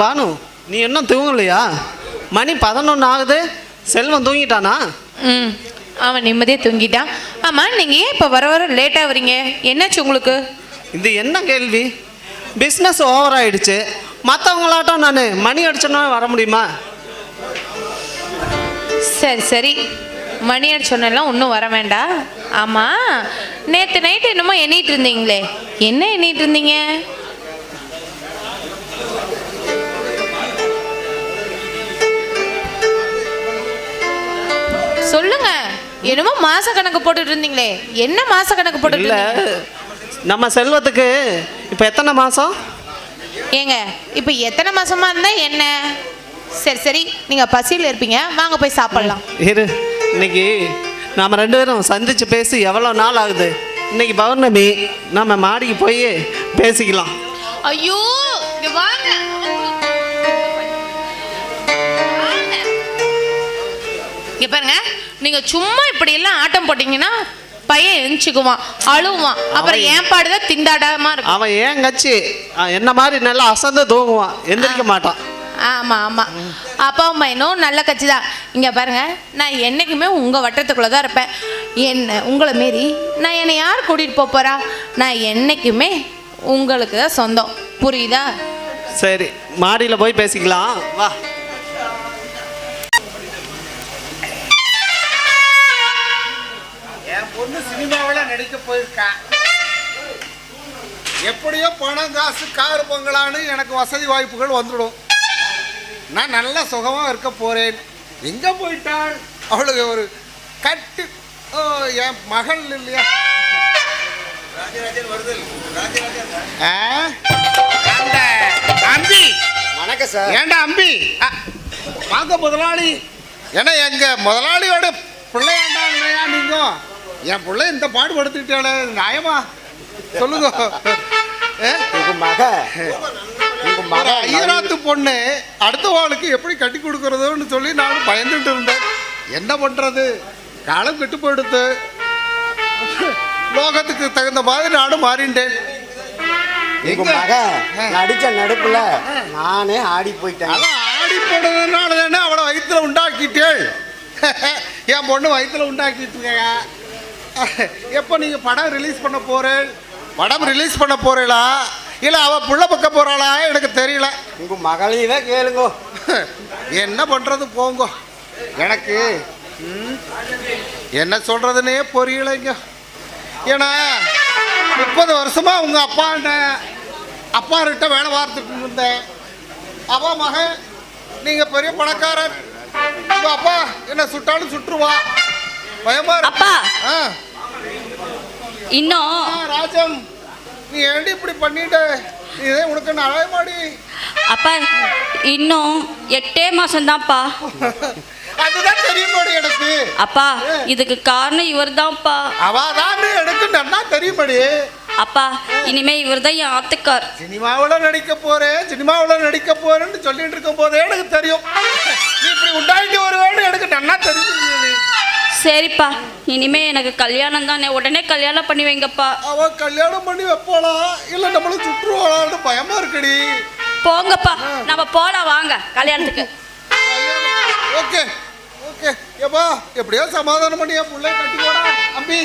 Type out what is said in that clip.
பானு நீ இன்னும் தூங்கலையா? மணி பதினொன்று ஆகுது. செல்வம் தூங்கிட்டானா? ம் அவன் நிம்மதியாக தூங்கிட்டான். ஆமாம் நீங்கள் ஏன் இப்போ வர வர லேட்டாக வரீங்க என்னாச்சு உங்களுக்கு? இது என்ன கேள்வி? பிஸ்னஸ் ஓவர் ஆயிடுச்சு. மற்றவங்களாட்டம் நான் மணி அடிச்சோன்னா வர முடியுமா? சரி சரி. மணி சொன்னெல்லாம் ஒன்றும் வர வேண்டாம் ஆமாம் நேற்று நைட்டு என்னமோ எண்ணிட்டு இருந்தீங்களே. என்ன எண்ணிட்டு இருந்தீங்க? சொல்லுங்க. என்னமோ மாச கணக்கு போட்டுட்டு இருந்தீங்களே. என்ன மாச கணக்கு போட்டுட்டு இல்லை. நம்ம செல்வத்துக்கு இப்போ எத்தனை மாதம் ஏங்க இப்போ எத்தனை மாசமா இருந்தா என்ன? சரி சரி. நீங்க பசியில் இருப்பீங்க. வாங்க போய் சாப்பிடலாம். இரு. இன்னைக்கு நாம் ரெண்டு பேரும் சந்திச்சு பேசி எவ்வளோ நாள் ஆகுது? இன்னைக்கு பௌர்ணமி. நம்ம மாடிக்கு போய் பேசிக்கலாம். ஐயோ வாங்க. இங்க பாருங்க. நீங்க சும்மா இப்படி எல்லாம் ஆட்டம் போட்டீங்கன்னா பையன் எழுந்துச்சுக்குவான் அழுவான். அப்புறம் ஏன் பாடுதான் திண்டாடாம இருக்கும். அவன் ஏன் கட்சி என்ன மாதிரி நல்லா அசந்து தூங்குவான். எந்திரிக்க மாட்டான். ஆமா ஆமா. அப்பாவும் பையனும் நல்ல கட்சி தான் இங்க பாருங்க நான் என்னைக்குமே உங்க வட்டத்துக்குள்ள தான் இருப்பேன். என்ன உங்களை மாரி நான் என்னை யார் கூட்டிட்டு போப் போறா? நான் என்னைக்குமே உங்களுக்கு தான் சொந்தம். புரியுதா? சரி மாடியில் போய் பேசிக்கலாம். வா. பொண்ணு சினிமாவில் நடிக்க போயிருக்கா. எப்படியோ பணம் காசு கார் பங்களான்னு எனக்கு வசதி வாய்ப்புகள் வந்துடும். நான் நல்ல சுகமாக இருக்க போகிறேன் எங்கே போயிட்டாள்? அவளுக்கு ஒரு கட்டு. ஓ என் மகள் இல்லையா? அந்த அம்பி. வணக்கம் சார். ஏண்டா அம்பி? வாங்க முதலாளி. ஏன்னா எங்க முதலாளியோட என் பிள்ளை இந்த பாடுபடுத்திட்டாளே நியாயமா? சொல்லுங்க. மக உங்க ஐயராத்து பொண்ணு அடுத்த வாளுக்கு எப்படி கட்டி கொடுக்கறதுன்னு சொல்லி நானும் பயந்துட்டு இருந்தேன். என்ன பண்றது? காலம் கெட்டு போயிடுத்து. லோகத்துக்கு தகுந்த மாதிரி நானும் மாறிண்டேன் எங்க? மக நடிச்ச நடுப்புல நானே ஆடி போயிட்டேன். ஆடி போனதுனால தானே அவளை வயிற்றுல உண்டாக்கிட்டேள் என் பொண்ணு வயிற்றுல உண்டாக்கிட்டு எப்போ நீங்கள் படம் ரிலீஸ் பண்ண போறேன் படம் ரிலீஸ் பண்ண போறீங்களா இல்லை அவள் புள்ள பக்க போகிறாளா எனக்கு தெரியல. உங்க மகளையவே கேளுங்க. என்ன பண்ணுறது போங்க. எனக்கு என்ன சொல்கிறதுனே புரியலைங்க. ஏன்னா முப்பது வருஷமா உங்க அப்பாண்ட அப்பார்கிட்ட வேலை பார்த்துட்டு இருந்தேன். அவ மகன் நீங்க பெரிய பணக்காரர் உங்க அப்பா என்ன சுட்டாலும் சுட்டுருவா. பயமா. அப்பா. இன்னும். ராஜம் நீ ஏண்டி இப்படி பண்ணிட்ட? இதே உனக்கு நழைமாடி அப்பா இன்னும் எட்டே மாசம்தான்ப்பா. அதுதான் தெரியுமாடி எனக்கு. அப்பா இதுக்கு காரணம் இவர்தான்ப்பா. அவாதான் எனக்கு நல்லா தெரியுமாடி அப்பா இனிமே இவர்தான் என் ஆத்துக்கார். சினிமாவில் நடிக்க போறேன் சினிமாவில் நடிக்க போறேன்னு சொல்லிட்டு இருக்கும் போதே எனக்கு தெரியும். நீ இப்படி உண்டாயிட்டு வருவேன்னு எனக்கு நல்லா தெரியும். சரிப்பா. இனிமே எனக்கு கல்யாணம் தானே. உடனே கல்யாணம் பண்ணி வைங்கப்பா. அவ கல்யாணம் பண்ணி வைப்பாளா? இல்ல நம்மள சுற்றுவாளான்னு பயமா இருக்குடி. போங்கப்பா. நம்ம போலாம் வாங்க கல்யாணத்துக்கு. ஓகே. ஓகே. ஏப்பா எப்படியோ சமாதானம் பண்ணி என் பிள்ளை கட்டி போடா அம்பி